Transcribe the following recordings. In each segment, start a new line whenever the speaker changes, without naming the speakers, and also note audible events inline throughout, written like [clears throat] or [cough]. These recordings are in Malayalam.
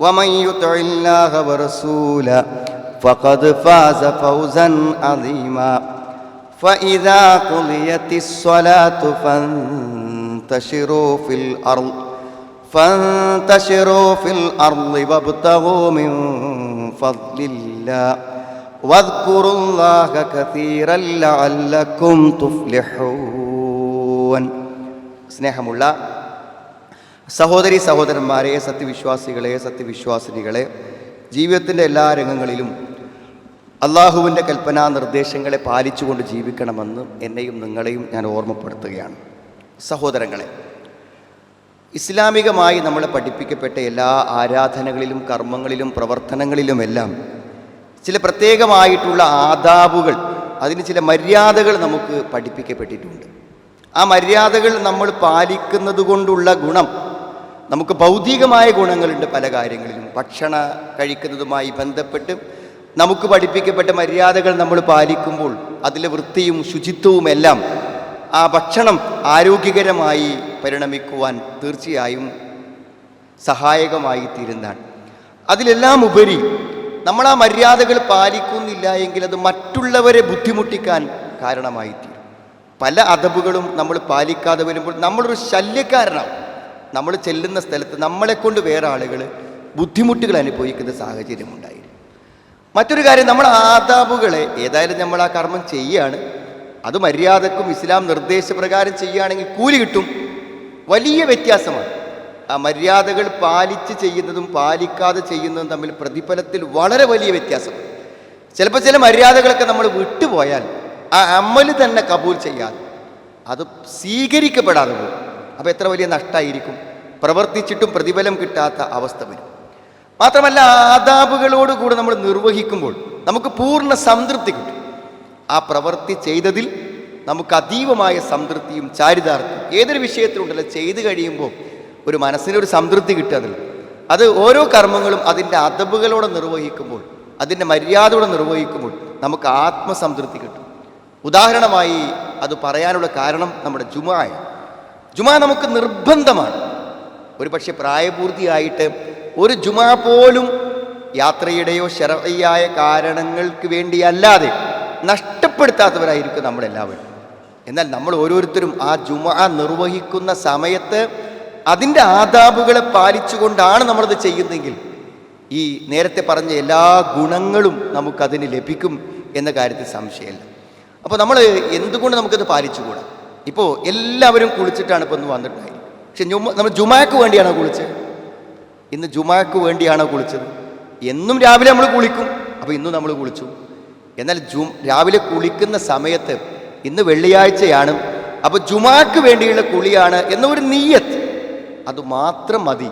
ومن يطع الله ورسوله فقد فاز فوزا عظيما فإذا قضيت الصلاة فانتشروا في الأرض فانتشروا في الأرض وابتغوا من فضل الله واذكروا الله كثيرا لعلكم تفلحون الله സഹോദരി സഹോദരന്മാരെ സത്യവിശ്വാസികളെ സത്യവിശ്വാസിനികളെ ജീവിതത്തിൻ്റെ എല്ലാ രംഗങ്ങളിലും അള്ളാഹുവിൻ്റെ കൽപ്പനാ നിർദ്ദേശങ്ങളെ പാലിച്ചുകൊണ്ട് ജീവിക്കണമെന്ന് എന്നെയും നിങ്ങളെയും ഞാൻ ഓർമ്മപ്പെടുത്തുകയാണ് സഹോദരങ്ങളെ ഇസ്ലാമികമായി നമ്മളെ പഠിപ്പിക്കപ്പെട്ട എല്ലാ ആരാധനകളിലും കർമ്മങ്ങളിലും പ്രവർത്തനങ്ങളിലുമെല്ലാം ചില പ്രത്യേകമായിട്ടുള്ള ആദാബുകൾ അതിന് ചില മര്യാദകൾ നമുക്ക് പഠിപ്പിക്കപ്പെട്ടിട്ടുണ്ട് ആ മര്യാദകൾ നമ്മൾ പാലിക്കുന്നത് കൊണ്ടുള്ള ഗുണം നമുക്ക് ഭൗതികമായ ഗുണങ്ങളുണ്ട് പല കാര്യങ്ങളിലും ഭക്ഷണ കഴിക്കുന്നതുമായി ബന്ധപ്പെട്ട് നമുക്ക് പഠിപ്പിക്കപ്പെട്ട മര്യാദകൾ നമ്മൾ പാലിക്കുമ്പോൾ അതിലെ വൃത്തിയും ശുചിത്വവും എല്ലാം ആ ഭക്ഷണം ആരോഗ്യകരമായി പരിണമിക്കുവാൻ തീർച്ചയായും സഹായകമായി തീരുന്നതാണ് അതിലെല്ലാം ഉപരി നമ്മൾ ആ മര്യാദകൾ പാലിക്കുന്നില്ല എങ്കിൽ അത് മറ്റുള്ളവരെ ബുദ്ധിമുട്ടിക്കാൻ കാരണമായി തീരും പല അതബുകളും നമ്മൾ പാലിക്കാതെ വരുമ്പോൾ നമ്മളൊരു ശല്യക്കാരനാണ് നമ്മൾ ചെല്ലുന്ന സ്ഥലത്ത് നമ്മളെക്കൊണ്ട് വേറെ ആളുകൾ ബുദ്ധിമുട്ടുകൾ അനുഭവിക്കുന്ന സാഹചര്യമുണ്ടായിരുന്നു മറ്റൊരു കാര്യം നമ്മൾ ആദാബുകളെ ഏതായാലും നമ്മൾ ആ കർമ്മം ചെയ്യുകയാണ് അത് മര്യാദക്കും ഇസ്ലാം നിർദ്ദേശപ്രകാരം ചെയ്യുകയാണെങ്കിൽ കൂലി കിട്ടും വലിയ വ്യത്യാസമാണ് ആ മര്യാദകൾ പാലിച്ച് ചെയ്യുന്നതും പാലിക്കാതെ ചെയ്യുന്നതും തമ്മിൽ പ്രതിഫലത്തിൽ വളരെ വലിയ വ്യത്യാസമാണ് ചിലപ്പോൾ ചില മര്യാദകളൊക്കെ നമ്മൾ വിട്ടുപോയാൽ ആ അമല് തന്നെ കബൂൽ ചെയ്യാതെ അത് സ്വീകരിക്കപ്പെടാതെ പോകും അപ്പോൾ എത്ര വലിയ നഷ്ടമായിരിക്കും പ്രവർത്തിച്ചിട്ടും പ്രതിഫലം കിട്ടാത്ത അവസ്ഥ വരും മാത്രമല്ല ആദാബുകളോടുകൂടി നമ്മൾ നിർവഹിക്കുമ്പോൾ നമുക്ക് പൂർണ്ണ സംതൃപ്തി കിട്ടും ആ പ്രവൃത്തി ചെയ്തതിൽ നമുക്ക് അതീവമായ സംതൃപ്തിയും ചാരിതാർത്ഥ്യം ഏതൊരു വിഷയത്തിലുണ്ടല്ല ചെയ്തു കഴിയുമ്പോൾ ഒരു മനസ്സിനൊരു സംതൃപ്തി കിട്ടുക അത് ഓരോ കർമ്മങ്ങളും അതിൻ്റെ അതബുകളോടെ നിർവഹിക്കുമ്പോൾ അതിൻ്റെ മര്യാദയോടെ നിർവഹിക്കുമ്പോൾ നമുക്ക് ആത്മസംതൃപ്തി കിട്ടും ഉദാഹരണമായി അത് പറയാനുള്ള കാരണം നമ്മുടെ ജുമായ ജുമാ നമുക്ക് നിർബന്ധമാണ് ഒരു പക്ഷെ പ്രായപൂർത്തിയായിട്ട് ഒരു ജുമാ പോലും യാത്രയുടെയോ ശരയായ കാരണങ്ങൾക്ക് വേണ്ടിയല്ലാതെ നഷ്ടപ്പെടുത്താത്തവരായിരിക്കും നമ്മളെല്ലാവരും എന്നാൽ നമ്മൾ ഓരോരുത്തരും ആ ജുമാ നിർവഹിക്കുന്ന സമയത്ത് അതിൻ്റെ ആദാബുകളെ പാലിച്ചുകൊണ്ടാണ് നമ്മളത് ചെയ്യുന്നതെങ്കിൽ ഈ നേരത്തെ പറഞ്ഞ എല്ലാ ഗുണങ്ങളും നമുക്കതിന് ലഭിക്കും എന്ന കാര്യത്തിൽ സംശയമില്ല അപ്പോൾ നമ്മൾ എന്തുകൊണ്ട് നമുക്കത് പാലിച്ചുകൂടാം ഇപ്പോൾ എല്ലാവരും കുളിച്ചിട്ടാണ് ഇപ്പോൾ ഒന്ന് വന്നിട്ടുണ്ടായി പക്ഷെ നമ്മൾ ജുമാക്ക് വേണ്ടിയാണോ കുളിച്ചത് ഇന്ന് ജുമാക്ക് വേണ്ടിയാണോ കുളിച്ചത് എന്നും രാവിലെ നമ്മൾ കുളിക്കും അപ്പോൾ ഇന്നും നമ്മൾ കുളിച്ചു എന്നാൽ ജു രാവിലെ കുളിക്കുന്ന സമയത്ത് ഇന്ന് വെള്ളിയാഴ്ചയാണ് അപ്പോൾ ജുമാക്ക് വേണ്ടിയുള്ള കുളിയാണ് എന്നൊരു നീയത്ത് അത് മാത്രം മതി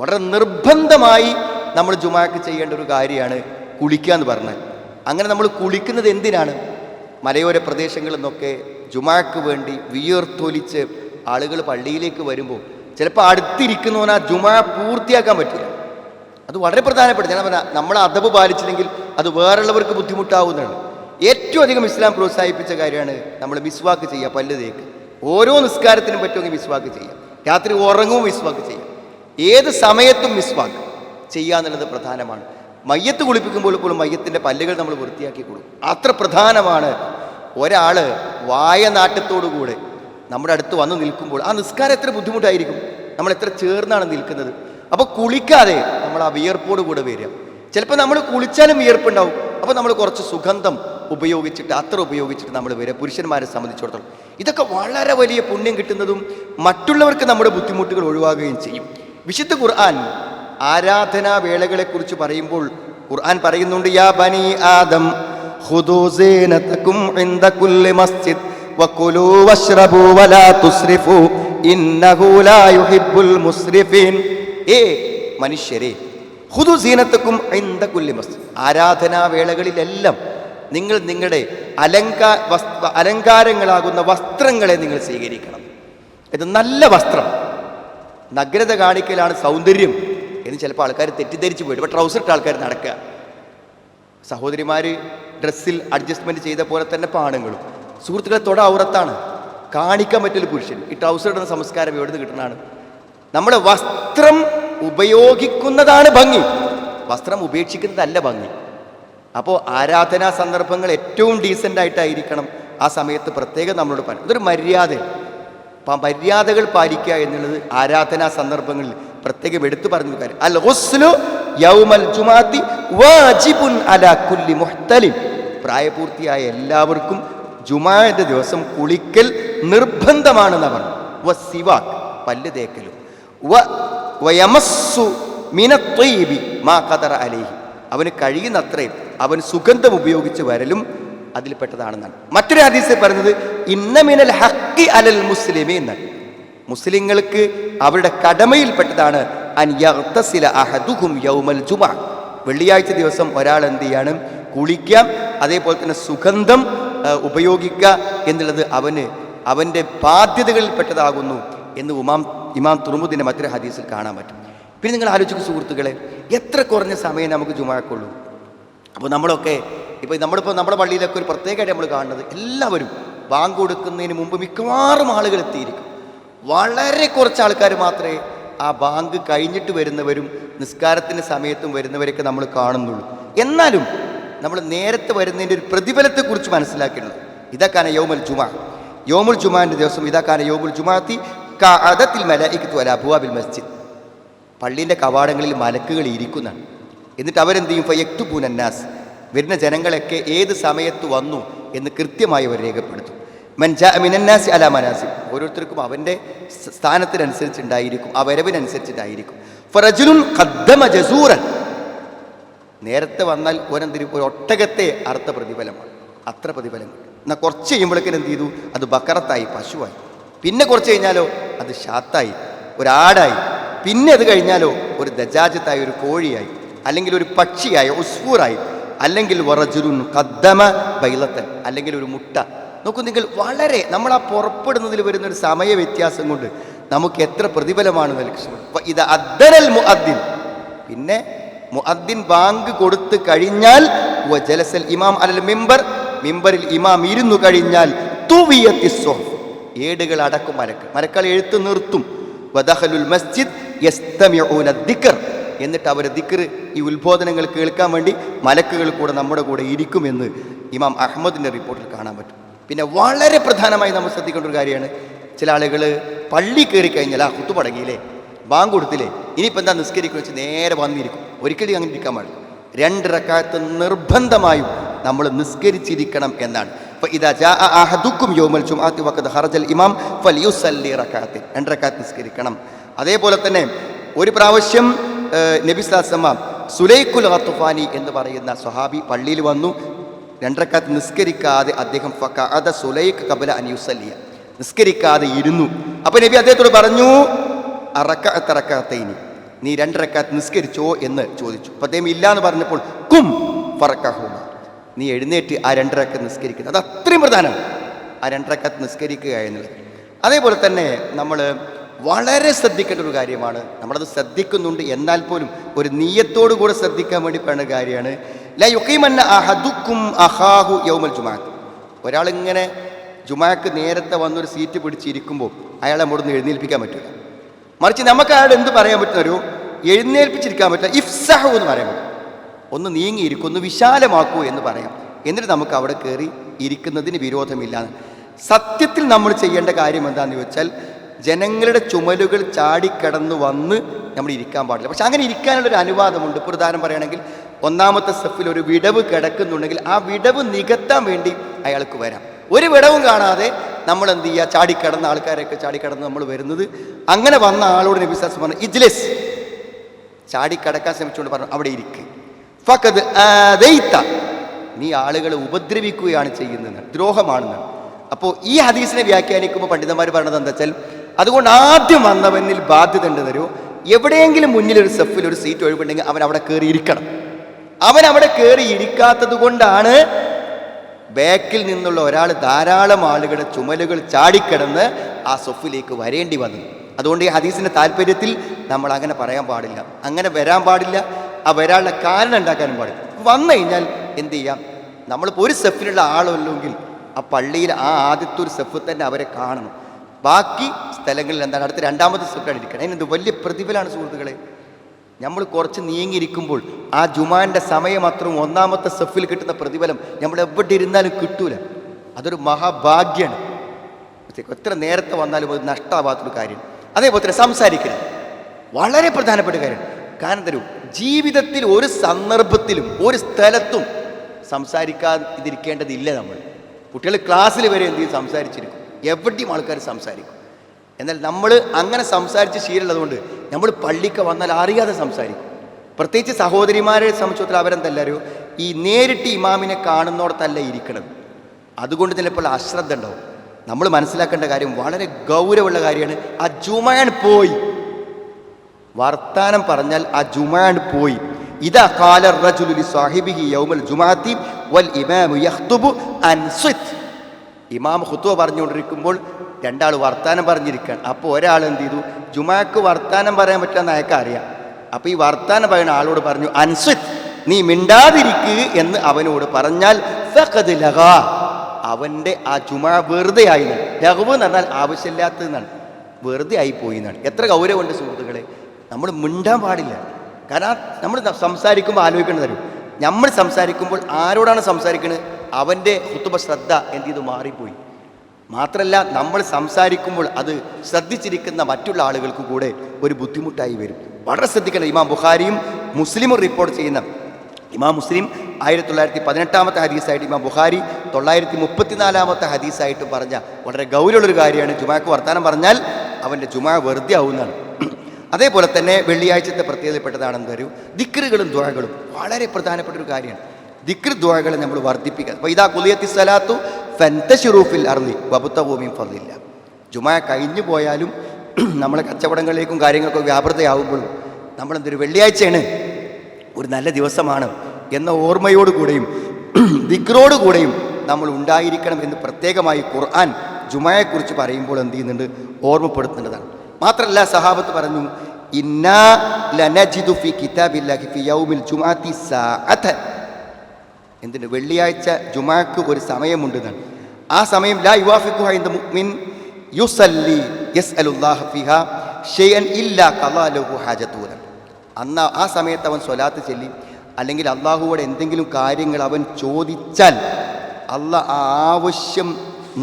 വളരെ നിർബന്ധമായി നമ്മൾ ജുമാക്ക് ചെയ്യേണ്ട ഒരു കാര്യമാണ് കുളിക്കുക എന്ന് പറഞ്ഞാൽ അങ്ങനെ നമ്മൾ കുളിക്കുന്നത് എന്തിനാണ് മലയോര പ്രദേശങ്ങളിൽ നിന്നൊക്കെ ജുമാക്ക് വേണ്ടി വിയർത്തൊലിച്ച് ആളുകൾ പള്ളിയിലേക്ക് വരുമ്പോൾ ചിലപ്പോൾ അടുത്തിരിക്കുന്നവന് ആ ജുമാ പൂർത്തിയാക്കാൻ പറ്റില്ല അത് വളരെ പ്രധാനപ്പെട്ട ഞാൻ പറഞ്ഞാൽ നമ്മൾ അതവ് പാലിച്ചില്ലെങ്കിൽ അത് വേറുള്ളവർക്ക് ബുദ്ധിമുട്ടാവുന്നതാണ് ഏറ്റവും അധികം ഇസ്ലാം പ്രോത്സാഹിപ്പിച്ച കാര്യമാണ് നമ്മൾ മിസ്വാക്ക് ചെയ്യുക പല്ലുതേക്ക് ഓരോ നിസ്കാരത്തിനും പറ്റുമെങ്കിൽ മിസ്വാക്ക് ചെയ്യുക രാത്രി ഉറങ്ങും മിസ്വാക്ക് ചെയ്യുക ഏത് സമയത്തും മിസ്വാക്ക് ചെയ്യുക എന്നുള്ളത് പ്രധാനമാണ് മയ്യത്ത് കുളിപ്പിക്കുമ്പോൾ പോലും മയ്യത്തിൻ്റെ പല്ലുകൾ നമ്മൾ വൃത്തിയാക്കി കൊടുക്കും അത്ര പ്രധാനമാണ് ഒരാൾ വായ നാട്ടത്തോടുകൂടെ നമ്മുടെ അടുത്ത് വന്ന് നിൽക്കുമ്പോൾ ആ നിസ്കാരം എത്ര ബുദ്ധിമുട്ടായിരിക്കും നമ്മൾ എത്ര ചേർന്നാണ് നിൽക്കുന്നത് അപ്പോൾ കുളിക്കാതെ നമ്മൾ ആ വിയർപ്പോട് കൂടെ വരിക ചിലപ്പോൾ നമ്മൾ കുളിച്ചാലും വിയർപ്പുണ്ടാവും അപ്പോൾ നമ്മൾ കുറച്ച് സുഗന്ധം ഉപയോഗിച്ചിട്ട് അത്ര ഉപയോഗിച്ചിട്ട് നമ്മൾ വരിക പുരുഷന്മാരെ സംബന്ധിച്ചിടത്തോളം ഇതൊക്കെ വളരെ വലിയ പുണ്യം കിട്ടുന്നതും മറ്റുള്ളവർക്ക് നമ്മുടെ ബുദ്ധിമുട്ടുകൾ ഒഴിവാകുകയും ചെയ്യും വിശുദ്ധ ഖുർആൻ ആരാധനാ വേളകളെക്കുറിച്ച് പറയുമ്പോൾ ഖുർആൻ പറയുന്നുണ്ട് യാ ബനി ആദം خذوا ആരാധനാവേളകളിലെല്ലാം നിങ്ങൾ നിങ്ങളുടെ അലങ്കാ അലങ്കാരങ്ങളാകുന്ന വസ്ത്രങ്ങളെ നിങ്ങൾ സ്വീകരിക്കണം ഇത് നല്ല വസ്ത്രം നഗ്നത കാണിക്കലാണ് സൗന്ദര്യം എന്ന് ചിലപ്പോൾ ആൾക്കാർ തെറ്റിദ്ധരിച്ചു പോയിട്ട് ഇപ്പോൾ ട്രൗസർ ഇട്ട ആൾക്കാർ നടക്കുക സഹോദരിമാർ ഡ്രസ്സിൽ അഡ്ജസ്റ്റ്മെൻ്റ് ചെയ്ത പോലെ തന്നെ പാണുങ്ങളും സുഹൃത്തുക്കളെ തൊട ഔറത്താണ് കാണിക്കാൻ പറ്റില്ല പുരുഷൻ ഈ ട്രൗസർ ഇടുന്ന സംസ്കാരം എവിടെ നിന്ന് കിട്ടുന്നതാണ് നമ്മുടെ വസ്ത്രം ഉപയോഗിക്കുന്നതാണ് ഭംഗി വസ്ത്രം ഉപേക്ഷിക്കുന്നതല്ല ഭംഗി അപ്പോൾ ആരാധനാ സന്ദർഭങ്ങൾ ഏറ്റവും ഡീസൻ്റ് ആയിട്ടായിരിക്കണം ആ സമയത്ത് പ്രത്യേകം നമ്മളോട് പറയാം അതൊരു മര്യാദ മര്യാദകൾ പാലിക്കുക എന്നുള്ളത് ആരാധനാ സന്ദർഭങ്ങളിൽ പ്രത്യേകം എടുത്തു പറഞ്ഞു കാര്യം അൽ ഗുസ്ലു യൗമൽ വാജിബുൻ അലാ കുല്ലി പ്രായപൂർത്തിയായ എല്ലാവർക്കും ജുമാന്റെ ദിവസം കുളിക്കൽ നിർബന്ധമാണെന്ന് പറഞ്ഞു പല്ല് തേക്കലും മാ അവന് കഴിയുന്നത്രയും അവൻ സുഗന്ധം ഉപയോഗിച്ച് വരലും അതിൽപ്പെട്ടതാണെന്നാണ് മറ്റൊരു ഹദീസിൽ പറഞ്ഞത് ഇന്നമിനൽ ഹക്കി അലൽ മുസ്ലിമി എന്നാണ് മുസ്ലിങ്ങൾക്ക് അവരുടെ കടമയിൽപ്പെട്ടതാണ് അൻ അഹദുഹും യൗമൽ വെള്ളിയാഴ്ച ദിവസം ഒരാൾ എന്ത് ചെയ്യാണ് കുളിക്കാം അതേപോലെ തന്നെ സുഗന്ധം ഉപയോഗിക്കുക എന്നുള്ളത് അവന് അവൻ്റെ ബാധ്യതകളിൽപ്പെട്ടതാകുന്നു എന്ന് ഉമാം ഇമാം തുറമുദ്ദിൻ്റെ മറ്റൊരു ഹദീസിൽ കാണാൻ പറ്റും പിന്നെ നിങ്ങൾ ആലോചിക്കും സുഹൃത്തുക്കളെ എത്ര കുറഞ്ഞ സമയം നമുക്ക് ജുമാക്കുള്ളൂ അപ്പോൾ നമ്മളൊക്കെ ഇപ്പോൾ നമ്മളിപ്പോൾ നമ്മുടെ പള്ളിയിലൊക്കെ ഒരു പ്രത്യേകമായിട്ട് നമ്മൾ കാണുന്നത് എല്ലാവരും ബാങ്ക് കൊടുക്കുന്നതിന് മുമ്പ് മിക്കവാറും ആളുകൾ എത്തിയിരിക്കും വളരെ കുറച്ച് ആൾക്കാർ മാത്രമേ ആ ബാങ്ക് കഴിഞ്ഞിട്ട് വരുന്നവരും നിസ്കാരത്തിൻ്റെ സമയത്തും വരുന്നവരൊക്കെ നമ്മൾ കാണുന്നുള്ളൂ എന്നാലും നമ്മൾ നേരത്തെ വരുന്നതിൻ്റെ ഒരു പ്രതിഫലത്തെക്കുറിച്ച് മനസ്സിലാക്കിയുള്ളൂ ഇതൊക്കെയാണ് യോമൽ ജുമാ യോമുൽ ജുമാൻ്റെ ദിവസം ഇതാക്കാണ് യോമുൽ ജുമാത്തി കഥത്തിൽ മലയിക്കത്തു അല്ല അബുവാബിൽ മസ്ജിദ് പള്ളീൻ്റെ കവാടങ്ങളിൽ മലക്കുകൾ ഇരിക്കുന്നതാണ് എന്നിട്ട് അവരെന്ത് ചെയ്യും ഫയ്യക്തു പൂനന്നാസ് വരുന്ന ജനങ്ങളൊക്കെ ഏത് സമയത്ത് വന്നു എന്ന് കൃത്യമായി അവർ രേഖപ്പെടുത്തും മിനന്നാസി അല മനാസി ഓരോരുത്തർക്കും അവൻ്റെ സ്ഥാനത്തിനനുസരിച്ചുണ്ടായിരിക്കും ആ വരവിനനുസരിച്ചിട്ടായിരിക്കും ഫറജുലുൻ ഖദ്ദമ ജസൂറൻ നേരത്തെ വന്നാൽ ഓരെന്തിരി ഒരു ഒട്ടകത്തെ അർത്ഥ പ്രതിഫലമാണ് അത്ര പ്രതിഫലം എന്നാൽ കുറച്ച് കഴിയുമ്പോഴേക്കും എന്ത് ചെയ്തു അത് ബക്കറത്തായി പശുവായി പിന്നെ കുറച്ച് കഴിഞ്ഞാലോ അത് ഷാത്തായി ഒരാടായി പിന്നെ അത് കഴിഞ്ഞാലോ ഒരു ദജാജത്തായി ഒരു കോഴിയായി അല്ലെങ്കിൽ ഒരു പക്ഷിയായി ഉസ്ഫൂറായി അല്ലെങ്കിൽ വറജുരുൻ കദ്ദമ ബൈലത്തൻ അല്ലെങ്കിൽ ഒരു മുട്ട നോക്കൂ നിങ്ങൾ വളരെ നമ്മൾ ആ പുറപ്പെടുന്നതിൽ വരുന്ന ഒരു സമയ വ്യത്യാസം കൊണ്ട് നമുക്ക് എത്ര പ്രതിഫലമാണ് ഇത് അദ്ദനൽ മുഅദ്ദിൻ പിന്നെ മുഅദ്ദിൻ ബാങ്ക് കൊടുത്ത് കഴിഞ്ഞാൽ ജലസൽ ഇമാം ഇമാം ഇരുന്നു കഴിഞ്ഞാൽ ഏടുകൾ അടക്കും എഴുത്ത് നിർത്തും വദഹലുൽ മസ്ജിദ് എന്നിട്ട് അവർ ദിക്കർ ഈ ഉത്ബോധനങ്ങൾ കേൾക്കാൻ വേണ്ടി മലക്കുകൾ കൂടെ നമ്മുടെ കൂടെ ഇരിക്കുമെന്ന് ഇമാം അഹമ്മദിൻ്റെ റിപ്പോർട്ടിൽ കാണാൻ പറ്റും പിന്നെ വളരെ പ്രധാനമായി നമ്മൾ ശ്രദ്ധിക്കേണ്ട ഒരു കാര്യമാണ് ചില ആളുകൾ പള്ളി കയറി കഴിഞ്ഞാൽ ആ കുത്തുപടങ്ങിയില്ലേ ബാങ്ക് കൊടുത്തില്ലേ ഇനിയിപ്പോൾ എന്താ നിസ്കരിക്കുക വെച്ച് നേരെ വന്നിരിക്കും ഒരിക്കലും അങ്ങനെ ഇരിക്കാൻ പാടില്ല രണ്ട് റക്കായത്ത് നിർബന്ധമായും നമ്മൾ നിസ്കരിച്ചിരിക്കണം എന്നാണ് അപ്പോൾ ഇതാ ജാ അഹദുക്കും യോമൽ ചുമാത്തി ഹർജൽ ഇമാം ഫലിയുസല്ലി റക്കാത്ത് രണ്ട് നിസ്കരിക്കണം അതേപോലെ തന്നെ ഒരു പ്രാവശ്യം നബി സുലൈഖുൽ ഹത്തുഫാനി എന്ന് പറയുന്ന സ്വഹാബി പള്ളിയിൽ വന്നു രണ്ടരക്കാത്ത് നിസ്കരിക്കാതെ അദ്ദേഹം ഫക്കാദ സുലൈഖ് കബല അനുസല്യ നിസ്കരിക്കാതെ ഇരുന്നു അപ്പോൾ നബി അദ്ദേഹത്തോട് പറഞ്ഞു അറക്കത്തറക്കത്തൈനി നീ രണ്ടരക്കാത്ത് നിസ്കരിച്ചോ എന്ന് ചോദിച്ചു അപ്പോൾ അദ്ദേഹം ഇല്ല എന്ന് പറഞ്ഞപ്പോൾ കും ഫറക്കഹൂമ നീ എഴുന്നേറ്റ് ആ രണ്ടരക്കത്ത് നിസ്കരിക്കുന്നത് അത് അത്രയും പ്രധാനമാണ് ആ രണ്ടരക്കത്ത് നിസ്കരിക്കുക എന്നുള്ളത് അതേപോലെ തന്നെ നമ്മൾ വളരെ ശ്രദ്ധിക്കേണ്ട ഒരു കാര്യമാണ് നമ്മളത് ശ്രദ്ധിക്കുന്നുണ്ട് എന്നാൽ പോലും ഒരു നീയത്തോടു കൂടെ ശ്രദ്ധിക്കാൻ വേണ്ടി പറയുന്ന കാര്യമാണ് യൗമൽ ജുമാഅത്ത് ഒരാളിങ്ങനെ ജുമാക്ക് നേരത്തെ വന്നൊരു സീറ്റ് പിടിച്ചിരിക്കുമ്പോൾ അയാളെ നമ്മോടൊന്ന് എഴുന്നേൽപ്പിക്കാൻ പറ്റില്ല മറിച്ച് നമുക്ക് അയാളോട് എന്ത് പറയാൻ പറ്റുന്നൊരു എഴുന്നേൽപ്പിച്ചിരിക്കാൻ പറ്റില്ല ഇഫ്സഹു എന്ന് പറയാൻ പറ്റും ഒന്ന് നീങ്ങിയിരിക്കും ഒന്ന് വിശാലമാക്കൂ എന്ന് പറയാം എന്നിട്ട് നമുക്ക് അവിടെ കയറി ഇരിക്കുന്നതിന് വിരോധമില്ല സത്യത്തിൽ നമ്മൾ ചെയ്യേണ്ട കാര്യം എന്താണെന്ന് ചോദിച്ചാൽ ജനങ്ങളുടെ ചുമലുകൾ ചാടിക്കടന്ന് വന്ന് നമ്മൾ ഇരിക്കാൻ പാടില്ല പക്ഷെ അങ്ങനെ ഇരിക്കാനുള്ളൊരു അനുവാദമുണ്ട് ഇപ്പോൾ ഉദാഹരണം പറയുകയാണെങ്കിൽ ഒന്നാമത്തെ സെഫിൽ ഒരു വിടവ് കിടക്കുന്നുണ്ടെങ്കിൽ ആ വിടവ് നികത്താൻ വേണ്ടി അയാൾക്ക് വരാം ഒരു വിടവും കാണാതെ നമ്മൾ എന്ത് ചെയ്യുക ചാടിക്കടന്ന ആൾക്കാരെയൊക്കെ ചാടിക്കടന്ന് നമ്മൾ വരുന്നത് അങ്ങനെ വന്ന ആളോട് നബി സാസ് പറഞ്ഞു ഇജ്ലിസ് ചാടിക്കടക്കാൻ ശ്രമിച്ചുകൊണ്ട് പറഞ്ഞു അവിടെ ഇരിക്ക് ഫക്കത് നീ ആളുകളെ ഉപദ്രവിക്കുകയാണ് ചെയ്യുന്നത് ദ്രോഹമാണെന്ന് അപ്പോൾ ഈ ഹദീസിനെ വ്യാഖ്യാനിക്കുമ്പോൾ പണ്ഡിതന്മാർ പറഞ്ഞത് എന്താ വെച്ചാൽ അതുകൊണ്ട് ആദ്യം വന്നവനിൽ ബാധ്യത ഉണ്ട് തരുമോ എവിടെയെങ്കിലും മുന്നിൽ ഒരു സെഫിൽ ഒരു സീറ്റ് ഒഴിവുണ്ടെങ്കിൽ അവൻ അവിടെ കയറി ഇരിക്കണം അവൻ അവിടെ കയറി ഇരിക്കാത്തത് കൊണ്ടാണ് ബാക്കിൽ നിന്നുള്ള ഒരാൾ ധാരാളം ആളുകളുടെ ചുമലുകൾ ചാടിക്കിടന്ന് ആ സൊഫിലേക്ക് വരേണ്ടി വന്നു അതുകൊണ്ട് ഈ ഹദീസിൻ്റെ താല്പര്യത്തിൽ നമ്മൾ അങ്ങനെ പറയാൻ പാടില്ല അങ്ങനെ വരാൻ പാടില്ല ആ വരാളുടെ കാരണം ഉണ്ടാക്കാനും പാടില്ല വന്നു കഴിഞ്ഞാൽ എന്ത് ചെയ്യാം നമ്മളിപ്പോൾ ഒരു സെഫിലുള്ള ആളല്ലെങ്കിൽ ആ പള്ളിയിൽ ആ ആദ്യത്തെ ഒരു സെഫ് തന്നെ അവരെ കാണണം ബാക്കി സ്ഥലങ്ങളിൽ എന്താണ് അടുത്ത രണ്ടാമത്തെ സെഫിലാണ് ഇരിക്കണം അതിനെന്ത് വലിയ പ്രതിഫലമാണ് സുഹൃത്തുക്കളെ നമ്മൾ കുറച്ച് നീങ്ങിയിരിക്കുമ്പോൾ ആ ജുമാൻ്റെ സമയം ഒന്നാമത്തെ സെഫിൽ കിട്ടുന്ന പ്രതിഫലം നമ്മൾ എവിടെ ഇരുന്നാലും കിട്ടൂല അതൊരു മഹാഭാഗ്യമാണ് എത്ര നേരത്തെ വന്നാലും അത് നഷ്ടമാവാത്തൊരു കാര്യം അതേപോലെ തന്നെ സംസാരിക്കണം വളരെ പ്രധാനപ്പെട്ട കാര്യം കാരണം തരൂ ജീവിതത്തിൽ ഒരു സന്ദർഭത്തിലും ഒരു സ്ഥലത്തും സംസാരിക്കാതിരിക്കേണ്ടതില്ല നമ്മൾ കുട്ടികൾ ക്ലാസ്സിൽ വരെ എന്ത് സംസാരിച്ചിരിക്കും എവിടെയും ആൾക്കാർ സംസാരിക്കും എന്നാൽ നമ്മൾ അങ്ങനെ സംസാരിച്ച് ശീലമുള്ളതുകൊണ്ട് നമ്മൾ പള്ളിക്ക് വന്നാൽ അറിയാതെ സംസാരിക്കും പ്രത്യേകിച്ച് സഹോദരിമാരെ സംബന്ധിച്ചിടത്തോളം അവരെന്തല്ലാരോ ഈ നേരിട്ട് ഇമാമിനെ കാണുന്നോടത്തല്ല ഇരിക്കണത് അതുകൊണ്ട് ചിലപ്പോൾ അശ്രദ്ധ ഉണ്ടാവും നമ്മൾ മനസ്സിലാക്കേണ്ട കാര്യം വളരെ ഗൗരവമുള്ള കാര്യമാണ് ആ ജുമാൻ പോയി വർത്താനം പറഞ്ഞാൽ ആ ജുമാൻ പോയി ഇതാ കാല റജുലി സാഹിബിഹി യൗമൽ വൽ ഇമാമു അൻസിത് ഇമാം ഖുത്വ പറഞ്ഞുകൊണ്ടിരിക്കുമ്പോൾ രണ്ടാൾ വർത്തമാനം പറഞ്ഞിരിക്കുകയാണ് അപ്പോൾ ഒരാൾ എന്ത് ചെയ്തു ജുമാക്ക് വർത്തമാനം പറയാൻ പറ്റുമെന്ന് അയാൾക്ക് അറിയാം അപ്പോൾ ഈ വർത്തമാനം പറയുന്ന ആളോട് പറഞ്ഞു അൻസിത് നീ മിണ്ടാതിരിക്കുക എന്ന് അവനോട് പറഞ്ഞാൽ ഫഖദ് അവൻ്റെ ആ ചുമ വെറുതെ ആയി ലഹവ് എന്ന് പറഞ്ഞാൽ ആവശ്യമില്ലാത്തതെന്നാണ് വെറുതെ ആയി പോയി എന്നാണ് എത്ര ഗൗരവമുണ്ട് സുഹൃത്തുക്കളെ നമ്മൾ മിണ്ടാൻ പാടില്ല കാരണം നമ്മൾ സംസാരിക്കുമ്പോൾ ആലോചിക്കേണ്ടി തരും നമ്മൾ സംസാരിക്കുമ്പോൾ ആരോടാണ് സംസാരിക്കുന്നത് അവൻ്റെ കുത്തുമ്പ ശ്രദ്ധ എന്ത് ചെയ്ത് മാറിപ്പോയി മാത്രമല്ല നമ്മൾ സംസാരിക്കുമ്പോൾ അത് ശ്രദ്ധിച്ചിരിക്കുന്ന മറ്റുള്ള ആളുകൾക്ക് കൂടെ ഒരു ബുദ്ധിമുട്ടായി വരും വളരെ ശ്രദ്ധിക്കണം ഇമാം ബുഖാരിയും മുസ്ലിമും റിപ്പോർട്ട് ചെയ്യുന്ന ഇമാം മുസ്ലിം ആയിരത്തി തൊള്ളായിരത്തി പതിനെട്ടാമത്തെ ഹദീസായിട്ട് ഇമാം ബുഖാരി തൊള്ളായിരത്തി മുപ്പത്തിനാലാമത്തെ ഹദീസായിട്ട് പറഞ്ഞ വളരെ ഗൗരവമുള്ളൊരു കാര്യമാണ് ജുമാക്ക് വർത്താനം പറഞ്ഞാൽ അവൻ്റെ ജുമാ വെറുതെ ആവുന്നതാണ് അതേപോലെ തന്നെ വെള്ളിയാഴ്ചത്തെ പ്രത്യേകതപ്പെട്ടതാണെന്ന് വരും ദിക്റുകളും ദുഴകളും വളരെ പ്രധാനപ്പെട്ട ഒരു കാര്യമാണ് ദിക്ർ ദുഴകളെ നമ്മൾ വർദ്ധിപ്പിക്കുക അപ്പോൾ ഇതാ കുലിയത്തി സലാത്തു ഫെൻത ഷിറൂഫിൽ അർലി വബുത്തഭൂമിയും ജുമായ കഴിഞ്ഞു പോയാലും [clears throat] നമ്മളെ കച്ചവടങ്ങളിലേക്കും കാര്യങ്ങൾക്കും വ്യാപൃതയാവുമ്പോഴും നമ്മളെന്തൊരു വെള്ളിയാഴ്ചയാണ് ഒരു നല്ല ദിവസമാണ് എന്ന ഓർമ്മയോടുകൂടെയും [clears throat] ദിഗ്രോടുകൂടെയും നമ്മൾ ഉണ്ടായിരിക്കണം എന്ന് പ്രത്യേകമായി ഖുർആൻ ജുമായെക്കുറിച്ച് പറയുമ്പോൾ എന്ത് ചെയ്യുന്നുണ്ട് ഓർമ്മപ്പെടുത്തേണ്ടതാണ് മാത്രമല്ല സഹാബത്ത് പറഞ്ഞു ഇന്നാ ലനജിദു ഫി കിതാബില്ലാഹി ഫി യൗമിൽ ജുമാഅത്തി സാഅത എന്തിന് വെള്ളിയാഴ്ച ജുമാക്ക് ഒരു സമയമുണ്ടെന്നാണ് ആ സമയം ലാ യുവാഫിഖുഹിൻ ഇൻ മുഅ്മിൻ യുസല്ലി യസ്അലുല്ലാഹ ഫിഹ ഷെയ്അൻ ഇല്ലാ അന്ന് ആ സമയത്ത് അവൻ സ്വലാത്ത് ചെല്ലി അല്ലെങ്കിൽ അള്ളാഹുവോട് എന്തെങ്കിലും കാര്യങ്ങൾ അവൻ ചോദിച്ചാൽ അള്ള ആ ആവശ്യം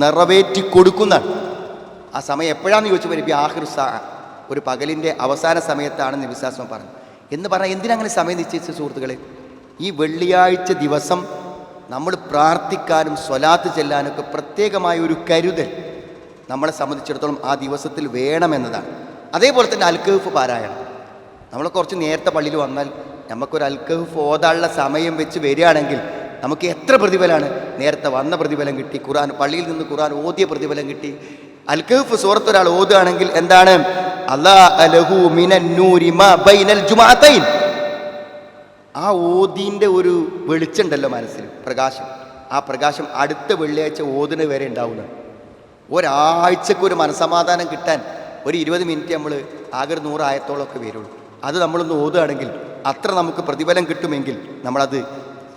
നിറവേറ്റി കൊടുക്കുന്നതാണ് ആ സമയം എപ്പോഴാണെന്ന് ചോദിച്ചപ്പോൾ നബി ആഹിർ സാ ഒരു പകലിൻ്റെ അവസാന സമയത്താണ് നബിസാസ്വം പറഞ്ഞത് എന്ന് പറഞ്ഞാൽ എന്തിനങ്ങനെ സമയം നിശ്ചയിച്ച സുഹൃത്തുക്കളെ ഈ വെള്ളിയാഴ്ച ദിവസം നമ്മൾ പ്രാർത്ഥിക്കാനും സ്വലാത്ത് ചെല്ലാനൊക്കെ പ്രത്യേകമായ ഒരു കരുതൽ നമ്മളെ സംബന്ധിച്ചിടത്തോളം ആ ദിവസത്തിൽ വേണമെന്നതാണ് അതേപോലെ തന്നെ അൽക്കഹഫ് പാരായണം നമ്മൾ കുറച്ച് നേരത്തെ പള്ളിയിൽ വന്നാൽ നമുക്കൊരു അൽക്കഹഫ് ഓതാനുള്ള സമയം വെച്ച് വരികയാണെങ്കിൽ നമുക്ക് എത്ര പ്രതിഫലമാണ് നേരത്തെ വന്ന പ്രതിഫലം കിട്ടി ഖുറാൻ പള്ളിയിൽ നിന്ന് ഖുറാൻ ഓതിയ പ്രതിഫലം കിട്ടി അൽക്കഹഫ് സുഹൃത്ത് ഒരാൾ ഓതുകയാണെങ്കിൽ എന്താണ് അല്ലാ അലഹു മിനൻ നൂരിമ ബൈനൽ ജുമാത്തൈൻ ആ ഓതിൻ്റെ ഒരു വെളിച്ചമുണ്ടല്ലോ മനസ്സിൽ പ്രകാശം ആ പ്രകാശം അടുത്ത വെള്ളിയാഴ്ച ഓതിന് വരെ ഉണ്ടാവുന്നത് ഒരാഴ്ചക്ക് ഒരു മനസമാധാനം കിട്ടാൻ ഒരു ഇരുപത് മിനിറ്റ് നമ്മൾ ആകെ നൂറായത്തോളമൊക്കെ വരുള്ളൂ അത് നമ്മളൊന്ന് ഓതുകയാണെങ്കിൽ അത്ര നമുക്ക് പ്രതിഫലം കിട്ടുമെങ്കിൽ നമ്മളത്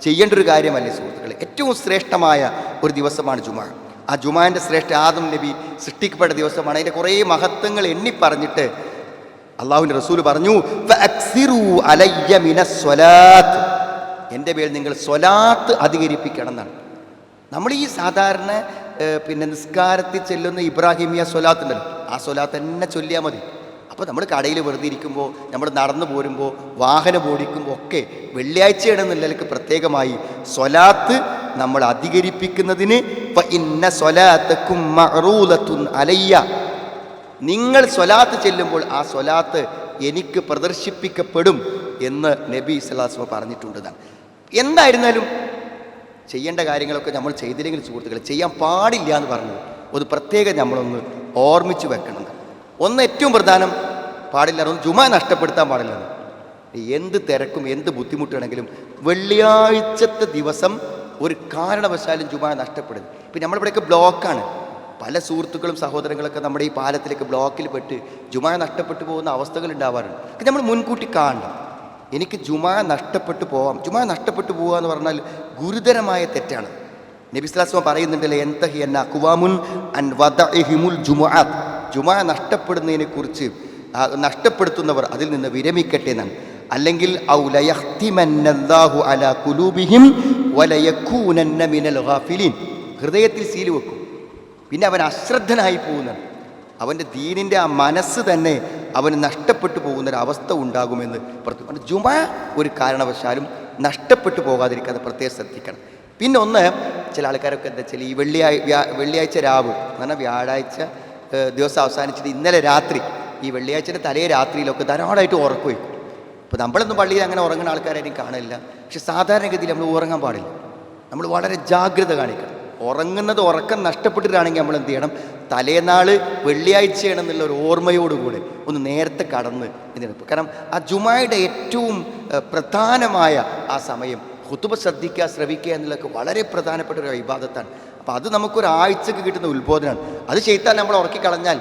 ചെയ്യേണ്ട ഒരു കാര്യമല്ലേ സുഹൃത്തുക്കൾ ഏറ്റവും ശ്രേഷ്ഠമായ ഒരു ദിവസമാണ് ജുമാ ആ ജുമാൻ്റെ ശ്രേഷ്ഠ ആദം നബി സൃഷ്ടിക്കപ്പെട്ട ദിവസമാണ് അതിൻ്റെ കുറേ മഹത്വങ്ങൾ എണ്ണി പറഞ്ഞിട്ട് അള്ളാഹുവിൻ്റെ റസൂൽ പറഞ്ഞു അലയ്യ മിന സ്വലാത്ത് എൻ്റെ പേരിൽ നിങ്ങൾ സ്വലാത്ത് അധികരിപ്പിക്കണം എന്നാണ് നമ്മൾ ഈ സാധാരണ പിന്നെ നിസ്കാരത്തിൽ ചെല്ലുന്ന ഇബ്രാഹിമിയ സ്വലാത്ത് ഉണ്ടല്ലോ ആ സ്വലാത്ത് തന്നെ ചൊല്ലിയാൽ മതി അപ്പോൾ നമ്മൾ കടയിൽ വെറുതെ ഇരിക്കുമ്പോൾ നമ്മൾ നടന്നു പോരുമ്പോൾ വാഹനം ഓടിക്കുമ്പോൾ ഒക്കെ വെള്ളിയാഴ്ചയാണ് നിലക്ക് പ്രത്യേകമായി സ്വലാത്ത് നമ്മൾ അധികരിപ്പിക്കുന്നതിന് ഇപ്പം ഇന്ന സ്വലാത്തക്കും അലയ്യ നിങ്ങൾ സ്വലാത്ത് ചെല്ലുമ്പോൾ ആ സ്വലാത്ത് എനിക്ക് പ്രദർശിപ്പിക്കപ്പെടും എന്ന് നബി ഇസ്ലാസ്മ പറഞ്ഞിട്ടുണ്ട് എന്തായിരുന്നാലും ചെയ്യേണ്ട കാര്യങ്ങളൊക്കെ നമ്മൾ ചെയ്തില്ലെങ്കിൽ സുഹൃത്തുക്കൾ ചെയ്യാൻ പാടില്ല എന്ന് പറഞ്ഞു അത് പ്രത്യേകം നമ്മളൊന്ന് ഓർമ്മിച്ച് വെക്കണം ഒന്ന് ഏറ്റവും പ്രധാനം പാടില്ല ഒന്ന് ജുമ നഷ്ടപ്പെടുത്താൻ പാടില്ല എന്ത് തിരക്കും എന്ത് ബുദ്ധിമുട്ടാണെങ്കിലും വെള്ളിയാഴ്ചത്തെ ദിവസം ഒരു കാരണവശാലും ജുമ നഷ്ടപ്പെടുന്നു ഇപ്പം നമ്മളിവിടെയൊക്കെ ബ്ലോക്കാണ് പല സുഹൃത്തുക്കളും സഹോദരങ്ങളൊക്കെ നമ്മുടെ ഈ പാലത്തിലേക്ക് ബ്ലോക്കിൽ പെട്ട് ജുമാ നഷ്ടപ്പെട്ടു പോകുന്ന അവസ്ഥകൾ ഉണ്ടാവാറുണ്ട് ഇത് നമ്മൾ മുൻകൂട്ടി കാണണം എനിക്ക് ജുമാ നഷ്ടപ്പെട്ടു പോവാം ജുമാ നഷ്ടപ്പെട്ടു പോവുക എന്ന് പറഞ്ഞാൽ ഗുരുതരമായ തെറ്റാണ് നബിസ്ലാസ്മ പറയുന്നുണ്ടല്ലോ എന്തഹി എന്ന കുവാമുൻ അൻ വദിമുൽ ജുമാ ജുമാ കുറിച്ച് നഷ്ടപ്പെടുത്തുന്നവർ അതിൽ നിന്ന് വിരമിക്കട്ടെ എന്നാണ് അല്ലെങ്കിൽ ഹൃദയത്തിൽ സീല് വെക്കും പിന്നെ അവൻ അശ്രദ്ധനായി പോകുന്ന അവൻ്റെ ദീനിൻ്റെ ആ മനസ്സ് തന്നെ അവന് നഷ്ടപ്പെട്ടു പോകുന്നൊരവസ്ഥ ഉണ്ടാകുമെന്ന് പ്രത്യേകം ജുമ ഒരു കാരണവശാലും നഷ്ടപ്പെട്ടു പോകാതിരിക്കാതെ പ്രത്യേകം ശ്രദ്ധിക്കണം പിന്നെ ഒന്ന് ചില ആൾക്കാരൊക്കെ എന്താ വെച്ചാൽ ഈ വെള്ളിയാഴ്ച വെള്ളിയാഴ്ച രാവ് എന്ന് പറഞ്ഞാൽ വ്യാഴാഴ്ച ദിവസം അവസാനിച്ചത് ഇന്നലെ രാത്രി ഈ വെള്ളിയാഴ്ചൻ്റെ തലേ രാത്രിയിലൊക്കെ ധാരാളമായിട്ട് ഉറക്കുപോയി അപ്പോൾ നമ്മളൊന്നും പള്ളിയിൽ അങ്ങനെ ഉറങ്ങുന്ന ആൾക്കാരായിരിക്കും കാണില്ല പക്ഷെ സാധാരണഗതിയിൽ നമ്മൾ ഉറങ്ങാൻ പാടില്ല നമ്മൾ വളരെ ജാഗ്രത കാണിക്കണം ഉറങ്ങുന്നത് ഉറക്കം നഷ്ടപ്പെട്ടിട്ടാണെങ്കിൽ നമ്മൾ എന്ത് ചെയ്യണം തലേനാൾ വെള്ളിയാഴ്ചയാണ് എന്നുള്ള ഒരു ഓർമ്മയോടുകൂടെ ഒന്ന് നേരത്തെ കടന്ന് എന്തിനാണ് കാരണം ആ ജുമായുടെ ഏറ്റവും പ്രധാനമായ ആ സമയം ഹുത്തുബ ശ്രദ്ധിക്കുക ശ്രവിക്കുക എന്നുള്ളതൊക്കെ വളരെ പ്രധാനപ്പെട്ട ഒരു വിവാദത്താണ് അപ്പോൾ അത് നമുക്കൊരു കിട്ടുന്ന ഉത്ബോധനമാണ് അത് ചെയ്താൽ നമ്മൾ ഉറക്കിക്കളഞ്ഞാൽ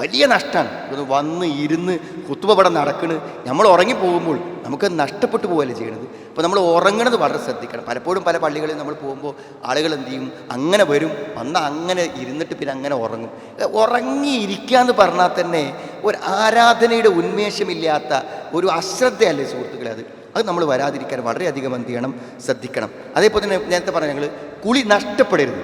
വലിയ നഷ്ടമാണ് ഒന്ന് വന്ന് ഇരുന്ന് കുത്തുവ ഇവിടെ നടക്കണ് നമ്മൾ ഉറങ്ങി പോകുമ്പോൾ നമുക്ക് നഷ്ടപ്പെട്ടു പോകുകയല്ലേ ചെയ്യണത് അപ്പോൾ നമ്മൾ ഉറങ്ങണത് വളരെ ശ്രദ്ധിക്കണം പലപ്പോഴും പല പള്ളികളിൽ നമ്മൾ പോകുമ്പോൾ ആളുകൾ എന്ത് ചെയ്യും അങ്ങനെ വരും വന്ന അങ്ങനെ ഇരുന്നിട്ട് പിന്നെ അങ്ങനെ ഉറങ്ങും ഉറങ്ങിയിരിക്കുക എന്ന് പറഞ്ഞാൽ തന്നെ ഒരു ആരാധനയുടെ ഉന്മേഷമില്ലാത്ത ഒരു അശ്രദ്ധയല്ലേ സുഹൃത്തുക്കളെ അത് അത് നമ്മൾ വരാതിരിക്കാൻ വളരെയധികം എന്ത് ചെയ്യണം ശ്രദ്ധിക്കണം അതേപോലെ തന്നെ നേരത്തെ പറഞ്ഞ ഞങ്ങൾ കുളി നഷ്ടപ്പെടരുത്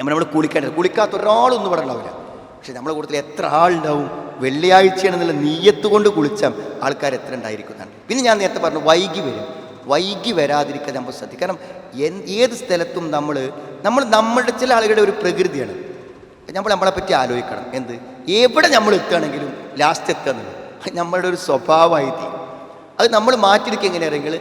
നമ്മൾ നമ്മൾ കുളിക്കേണ്ടത് കുളിക്കാത്ത ഒരാളൊന്നും ഇവിടെ ഉണ്ടാവില്ല പക്ഷേ നമ്മളെ കൂട്ടത്തിൽ എത്ര ആളുണ്ടാവും വെള്ളിയാഴ്ചയാണെന്നുള്ള നീയത്ത് കൊണ്ട് കുളിച്ചാൽ ആൾക്കാർ എത്ര ഉണ്ടായിരിക്കുന്നതാണ് പിന്നെ ഞാൻ നേരത്തെ പറഞ്ഞു വൈകി വരും വൈകി വരാതിരിക്കാൻ നമ്മൾ ശ്രദ്ധിക്കണം കാരണം ഏത് സ്ഥലത്തും നമ്മൾ നമ്മൾ നമ്മളുടെ ചില ആളുകളുടെ ഒരു പ്രകൃതിയാണ് നമ്മൾ നമ്മളെപ്പറ്റി ആലോചിക്കണം എന്ത് എവിടെ നമ്മൾ എത്തുകയാണെങ്കിലും ലാസ്റ്റ് എത്തുന്നത് നമ്മളുടെ ഒരു സ്വഭാവമായി തീരും അത് നമ്മൾ മാറ്റിയെടുക്കുക എങ്ങനെയാണെങ്കിൽ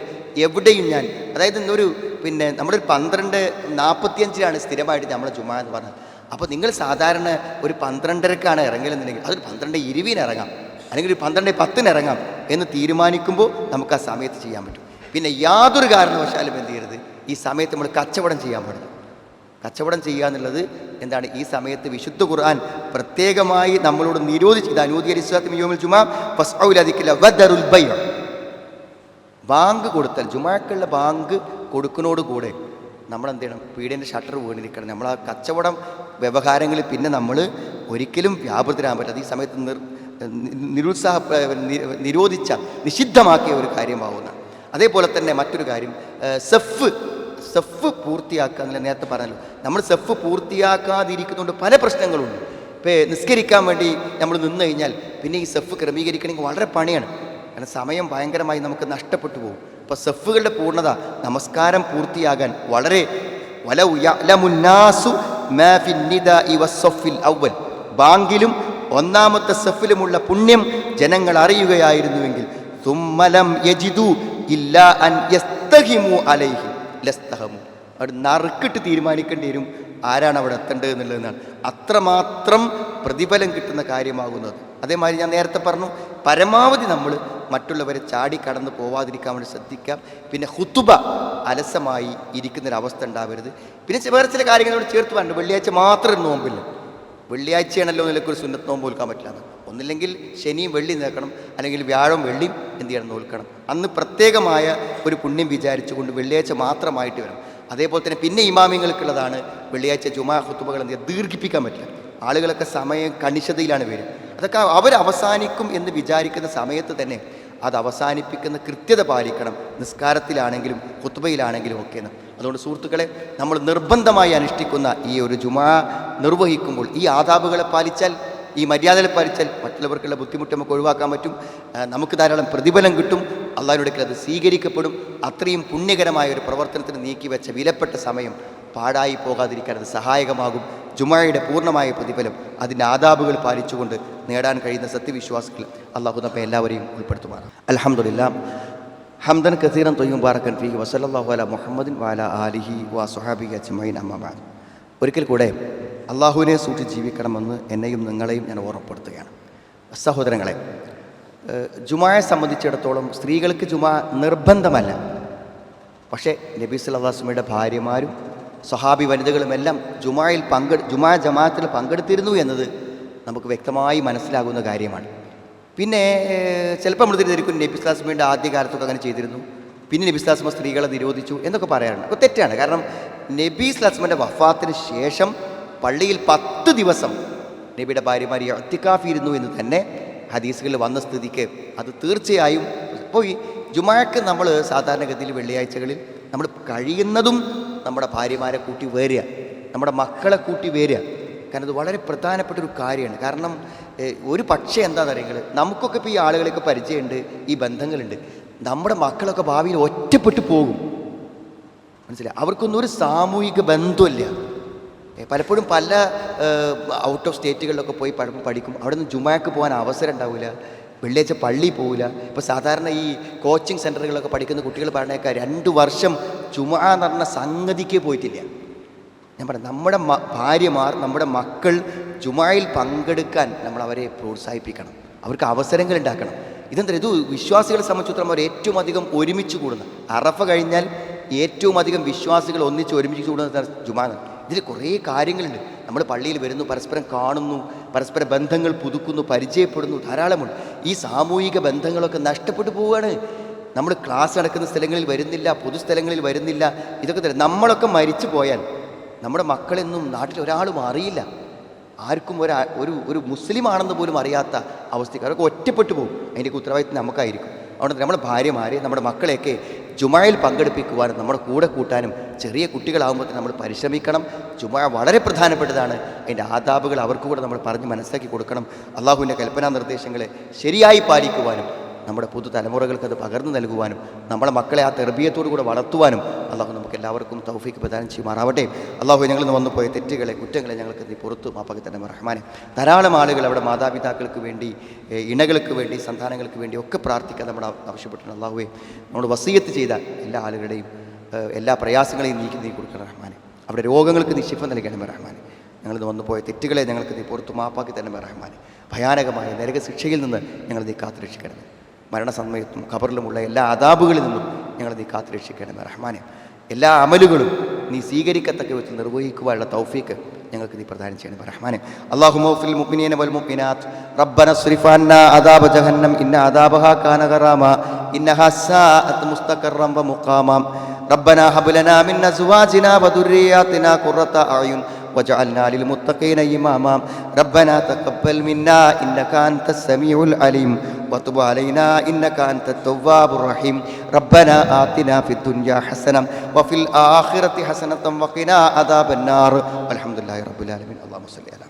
എവിടെയും ഞാൻ അതായത് ഇന്നൊരു പിന്നെ നമ്മളൊരു പന്ത്രണ്ട് നാൽപ്പത്തിയഞ്ചിലാണ് സ്ഥിരമായിട്ട് നമ്മളെ ജുമാ എന്ന് പറഞ്ഞത് അപ്പോൾ നിങ്ങൾ സാധാരണ ഒരു പന്ത്രണ്ടരക്കാണ് ഇറങ്ങലെന്നുണ്ടെങ്കിൽ അതൊരു പന്ത്രണ്ട് ഇരുപതിന് ഇറങ്ങാം അല്ലെങ്കിൽ ഒരു പന്ത്രണ്ട് പത്തിന് ഇറങ്ങാം എന്ന് തീരുമാനിക്കുമ്പോൾ നമുക്ക് ആ സമയത്ത് ചെയ്യാൻ പറ്റും പിന്നെ യാതൊരു കാരണവശാലും എന്ത് ചെയ്യരുത് ഈ സമയത്ത് നമ്മൾ കച്ചവടം ചെയ്യാൻ പാടില്ല കച്ചവടം ചെയ്യുക എന്നുള്ളത് എന്താണ് ഈ സമയത്ത് വിശുദ്ധ ഖുർആൻ പ്രത്യേകമായി നമ്മളോട് നിരോധിച്ച് ഇത് അനുദീകരിച്ചു ജുമാ ബാങ്ക് കൊടുത്താൽ ജുമാക്കുള്ള ബാങ്ക് കൊടുക്കുന്നതോടുകൂടെ നമ്മൾ എന്ത് ചെയ്യണം പീടിയൻ്റെ ഷട്ടർ വീണിരിക്കണം നമ്മൾ ആ കച്ചവടം വ്യവഹാരങ്ങളിൽ പിന്നെ നമ്മൾ ഒരിക്കലും വ്യാപൃതരാൻ പറ്റില്ല ഈ സമയത്ത് നിർ നിരുത്സാഹ നിരോധിച്ച നിഷിദ്ധമാക്കിയ ഒരു കാര്യമാവുന്നതാണ് അതേപോലെ തന്നെ മറ്റൊരു കാര്യം സെഫ് സെഫ് പൂർത്തിയാക്കുക എന്നുള്ള നേരത്തെ പറഞ്ഞല്ലോ നമ്മൾ സെഫ് പൂർത്തിയാക്കാതിരിക്കുന്നതുകൊണ്ട് പല പ്രശ്നങ്ങളുണ്ട് ഇപ്പോൾ നിസ്കരിക്കാൻ വേണ്ടി നമ്മൾ നിന്ന് കഴിഞ്ഞാൽ പിന്നെ ഈ സെഫ് ക്രമീകരിക്കണമെങ്കിൽ വളരെ പണിയാണ് കാരണം സമയം ഭയങ്കരമായി നമുക്ക് നഷ്ടപ്പെട്ടു പോകും അപ്പോൾ സെഫുകളുടെ പൂർണ്ണത നമസ്കാരം പൂർത്തിയാകാൻ വളരെ വല ഉയലമുന്നാസു ഔവൽ ബാങ്കിലും ഒന്നാമത്തെ സെഫിലുമുള്ള പുണ്യം ജനങ്ങൾ അറിയുകയായിരുന്നുവെങ്കിൽ തുമ്മലം യജിതു അൻ യസ്തഹിമു അലൈഹി ലസ്തഹമു അവിടെ നറുക്കിട്ട് തീരുമാനിക്കേണ്ടി വരും ആരാണ് അവിടെ എത്തേണ്ടത് എന്നുള്ളതെന്നാണ് അത്രമാത്രം പ്രതിഫലം കിട്ടുന്ന കാര്യമാകുന്നത് അതേമാതിരി ഞാൻ നേരത്തെ പറഞ്ഞു പരമാവധി നമ്മൾ മറ്റുള്ളവരെ ചാടി കടന്നു പോവാതിരിക്കാൻ വേണ്ടി ശ്രദ്ധിക്കാം പിന്നെ ഹുത്തുബ അലസമായി ഇരിക്കുന്നൊരവസ്ഥ ഉണ്ടാവരുത് പിന്നെ വേറെ ചില കാര്യങ്ങളോട് ചേർത്ത് പറഞ്ഞു വെള്ളിയാഴ്ച മാത്രം നോമ്പില്ല വെള്ളിയാഴ്ചയാണല്ലോ നിലക്കൊരു സുന്നത്ത് നോമ്പ് കൊടുക്കാൻ പറ്റില്ല ഒന്നില്ലെങ്കിൽ ശനിയും വെള്ളി നേക്കണം അല്ലെങ്കിൽ വ്യാഴം വെള്ളിയും എന്ത് ചെയ്യണം നോൽക്കണം അന്ന് പ്രത്യേകമായ ഒരു പുണ്യം വിചാരിച്ചുകൊണ്ട് വെള്ളിയാഴ്ച മാത്രമായിട്ട് വരണം അതേപോലെ തന്നെ പിന്നെ ഇമാമിങ്ങൾക്കുള്ളതാണ് വെള്ളിയാഴ്ച ജുമാ ഹുത്തുബകൾ എന്ത് ദീർഘിപ്പിക്കാൻ പറ്റില്ല ആളുകളൊക്കെ സമയം കണിശതയിലാണ് വരും അതൊക്കെ അവർ അവസാനിക്കും എന്ന് വിചാരിക്കുന്ന സമയത്ത് തന്നെ അത് അവസാനിപ്പിക്കുന്ന കൃത്യത പാലിക്കണം നിസ്കാരത്തിലാണെങ്കിലും കുത്തുബയിലാണെങ്കിലും ഒക്കെ എന്ന് അതുകൊണ്ട് സുഹൃത്തുക്കളെ നമ്മൾ നിർബന്ധമായി അനുഷ്ഠിക്കുന്ന ഈ ഒരു ജുമാ നിർവഹിക്കുമ്പോൾ ഈ ആദാബുകളെ പാലിച്ചാൽ ഈ മര്യാദയിൽ പാലിച്ചാൽ മറ്റുള്ളവർക്കുള്ള ബുദ്ധിമുട്ട് നമുക്ക് ഒഴിവാക്കാൻ പറ്റും നമുക്ക് ധാരാളം പ്രതിഫലം കിട്ടും അള്ളാഹിനോടൊക്കെ അത് സ്വീകരിക്കപ്പെടും അത്രയും പുണ്യകരമായ ഒരു പ്രവർത്തനത്തിന് നീക്കിവെച്ച വിലപ്പെട്ട സമയം പാടായി പോകാതിരിക്കാൻ അത് സഹായകമാകും ജുമായയുടെ പൂർണ്ണമായ പ്രതിഫലം അതിൻ്റെ ആദാബുകൾ പാലിച്ചുകൊണ്ട് നേടാൻ കഴിയുന്ന സത്യവിശ്വാസികൾ അള്ളാഹു നമ്മെ എല്ലാവരെയും ഉൾപ്പെടുത്തുമാണ് അലഹമുല്ല ഹംദൻ കസീറൻ തൊയ്യും ബാറക്കൻ ഫി വസലല്ലാഹു അല മുഹമ്മദിൻ വാല ആലിഹി വാ സുഹാബി അജ്മൈൻ അമ്മമാൻ ഒരിക്കൽ കൂടെ അള്ളാഹുവിനെ സൂക്ഷിച്ച് ജീവിക്കണമെന്ന് എന്നെയും നിങ്ങളെയും ഞാൻ ഓർമ്മപ്പെടുത്തുകയാണ് സഹോദരങ്ങളെ ജുമായെ സംബന്ധിച്ചിടത്തോളം സ്ത്രീകൾക്ക് ജുമ നിർബന്ധമല്ല പക്ഷേ നബി സുല്ലാസ്മയുടെ ഭാര്യമാരും സഹാബി വനിതകളും എല്ലാം ജുമായിൽ പങ്കെ ജുമാ ജമാഅത്തിൽ പങ്കെടുത്തിരുന്നു എന്നത് നമുക്ക് വ്യക്തമായി മനസ്സിലാകുന്ന കാര്യമാണ് പിന്നെ ചിലപ്പോൾ നമ്മൾ തിരിച്ചിരിക്കും നബി സുല്ലാസ്മയുടെ ആദ്യകാലത്തൊക്കെ അങ്ങനെ ചെയ്തിരുന്നു പിന്നെ നബി സുല്ലാസ്മ സ്ത്രീകളെ നിരോധിച്ചു എന്നൊക്കെ പറയാറുണ്ട് അപ്പോൾ തെറ്റാണ് കാരണം നബി സുല്ലാസ്മൻ്റെ വഫാത്തിന് ശേഷം പള്ളിയിൽ പത്ത് ദിവസം നബിയുടെ ഭാര്യമാർ അത്തിക്കാഫിയിരുന്നു എന്ന് തന്നെ ഹദീസുകൾ വന്ന സ്ഥിതിക്ക് അത് തീർച്ചയായും ഇപ്പോൾ ഈ ജുമാക്ക് നമ്മൾ സാധാരണഗതിയിൽ വെള്ളിയാഴ്ചകളിൽ നമ്മൾ കഴിയുന്നതും നമ്മുടെ ഭാര്യമാരെ കൂട്ടി വരിക നമ്മുടെ മക്കളെ കൂട്ടി വരിക കാരണം അത് വളരെ പ്രധാനപ്പെട്ട ഒരു കാര്യമാണ് കാരണം ഒരു പക്ഷേ എന്താണെന്ന് അറിയുന്നത് നമുക്കൊക്കെ ഇപ്പോൾ ഈ ആളുകളൊക്കെ പരിചയമുണ്ട് ഈ ബന്ധങ്ങളുണ്ട് നമ്മുടെ മക്കളൊക്കെ ഭാവിയിൽ ഒറ്റപ്പെട്ടു പോകും മനസ്സിലായി അവർക്കൊന്നും ഒരു സാമൂഹിക ബന്ധമില്ല പലപ്പോഴും പല ഔട്ട് ഓഫ് സ്റ്റേറ്റുകളിലൊക്കെ പോയി പലപ്പോഴും പഠിക്കും അവിടെ നിന്ന് ജുമാക്ക് പോകാൻ അവസരം ഉണ്ടാവില്ല വെള്ളിയാഴ്ച പള്ളി പോവില്ല ഇപ്പോൾ സാധാരണ ഈ കോച്ചിങ് സെൻറ്ററുകളിലൊക്കെ പഠിക്കുന്ന കുട്ടികൾ പറഞ്ഞേക്കാൾ രണ്ട് വർഷം ചുമാ എന്ന് പറഞ്ഞ സംഗതിക്ക് പോയിട്ടില്ല ഞാൻ പറയാം നമ്മുടെ ഭാര്യമാർ നമ്മുടെ മക്കൾ ചുമായിൽ പങ്കെടുക്കാൻ നമ്മൾ അവരെ പ്രോത്സാഹിപ്പിക്കണം അവർക്ക് അവസരങ്ങൾ ഉണ്ടാക്കണം ഇതെന്താ ഇത് വിശ്വാസികളെ സംബന്ധിച്ചിടത്തോളം അവർ ഏറ്റവും അധികം ഒരുമിച്ച് കൂടുന്നത് അറഫ കഴിഞ്ഞാൽ ഏറ്റവും അധികം വിശ്വാസികൾ ഒന്നിച്ച് ഒരുമിച്ച് കൂടുന്നത് ജുമാനാണ് ഇതിൽ കുറേ കാര്യങ്ങളുണ്ട് നമ്മൾ പള്ളിയിൽ വരുന്നു പരസ്പരം കാണുന്നു പരസ്പര ബന്ധങ്ങൾ പുതുക്കുന്നു പരിചയപ്പെടുന്നു ധാരാളമുണ്ട് ഈ സാമൂഹിക ബന്ധങ്ങളൊക്കെ നഷ്ടപ്പെട്ടു പോവുകയാണ് നമ്മൾ ക്ലാസ് നടക്കുന്ന സ്ഥലങ്ങളിൽ വരുന്നില്ല പൊതുസ്ഥലങ്ങളിൽ വരുന്നില്ല ഇതൊക്കെ തരും നമ്മളൊക്കെ മരിച്ചു പോയാൽ നമ്മുടെ മക്കളെന്നും നാട്ടിൽ ഒരാളും അറിയില്ല ആർക്കും ഒരു ഒരു മുസ്ലിമാണെന്ന് പോലും അറിയാത്ത അവസ്ഥയ്ക്ക് അവരൊക്കെ ഒറ്റപ്പെട്ടു പോകും അതിൻ്റെയൊക്കെ ഉത്തരവാദിത്വം നമുക്കായിരിക്കും അതുകൊണ്ട് നമ്മുടെ ഭാര്യമാരെ നമ്മുടെ മക്കളെയൊക്കെ ജുമായിൽ പങ്കെടുപ്പിക്കുവാനും നമ്മുടെ കൂടെ കൂട്ടാനും ചെറിയ കുട്ടികളാകുമ്പോൾ നമ്മൾ പരിശ്രമിക്കണം ജുമ വളരെ പ്രധാനപ്പെട്ടതാണ് അതിൻ്റെ ആദാബുകൾ അവർക്ക് കൂടെ നമ്മൾ പറഞ്ഞ് മനസ്സിലാക്കി കൊടുക്കണം അള്ളാഹുവിൻ്റെ കൽപ്പനാ നിർദ്ദേശങ്ങളെ ശരിയായി പാലിക്കുവാനും നമ്മുടെ പുതുതലമുറകൾക്ക് അത് പകർന്നു നൽകുവാനും നമ്മുടെ മക്കളെ ആ തെർബിയത്തോടു കൂടെ വളർത്തുവാനും അള്ളാഹു നമുക്ക് എല്ലാവർക്കും തൗഫീക്ക് പ്രദാനം ചെയ്യുമാറാവട്ടെ അള്ളാഹു ഞങ്ങളിൽ നിന്ന് വന്നുപോയ തെറ്റുകളെ കുറ്റങ്ങളെ ഞങ്ങൾക്ക് നീ പുറത്തു മാപ്പാക്കി തന്നെ റഹ്മാനെ ധാരാളം ആളുകൾ അവിടെ മാതാപിതാക്കൾക്ക് വേണ്ടി ഇണകൾക്ക് വേണ്ടി സന്താനങ്ങൾക്ക് വേണ്ടി ഒക്കെ പ്രാർത്ഥിക്കാൻ നമ്മുടെ ആവശ്യപ്പെട്ടു അള്ളാഹുവെ നമ്മുടെ വസീയത്ത് ചെയ്ത എല്ലാ ആളുകളുടെയും എല്ലാ പ്രയാസങ്ങളെയും നീക്കി നീ കൊടുക്കണം റഹ്മാൻ അവിടെ രോഗങ്ങൾക്ക് നീ ശിഫ റഹ്മാൻ റഹ്മാനെ ഞങ്ങൾ വന്നു പോയ തെറ്റുകളെ ഞങ്ങൾക്ക് നീ പുറത്തു മാപ്പാക്കി തന്നെ റഹ്മാൻ ഭയാനകമായ നരക ശിക്ഷയിൽ നിന്ന് ഞങ്ങൾ നീ കാത്തുരക്ഷിക്കണം മരണസമയത്തും ഖബറിലുമുള്ള എല്ലാ അതാബുകളിൽ നിന്നും ഞങ്ങൾ നീ കാത്തുരക്ഷിക്കണമേ റഹ്മാനെ എല്ലാ അമലുകളും നീ സ്വീകരിക്കത്തക്ക വെച്ച് നിർവഹിക്കുവാനുള്ള തൗഫീക്ക് ഞങ്ങൾക്ക് നീ പ്രദാനം ചെയ്യണം റഹ്മാനെ അള്ളാഹു മൗഫിൽ മുഖ്മിനീന വൽ മുഖ്മിനാത്ത് റബ്ബന ശ്രീഫാന്ന അദാബ ജഹന്നം ഇന്ന അദാബഹ കാനകറാമ ഇന്ന ഹസാഅത്ത് മുസ്തഖറം വ മുഖാമാം ربنا هب لنا من ازواجنا وذرياتنا قرة اعين واجعلنا للمتقين اماما ربنا تقبل منا انك انت السميع العليم وتب علينا إنك أنت التواب الرحيم ربنا آتنا في الدنيا حسنة وفي الآخرة حسنة وقنا عذاب النار الحمد لله رب العالمين اللهم صل على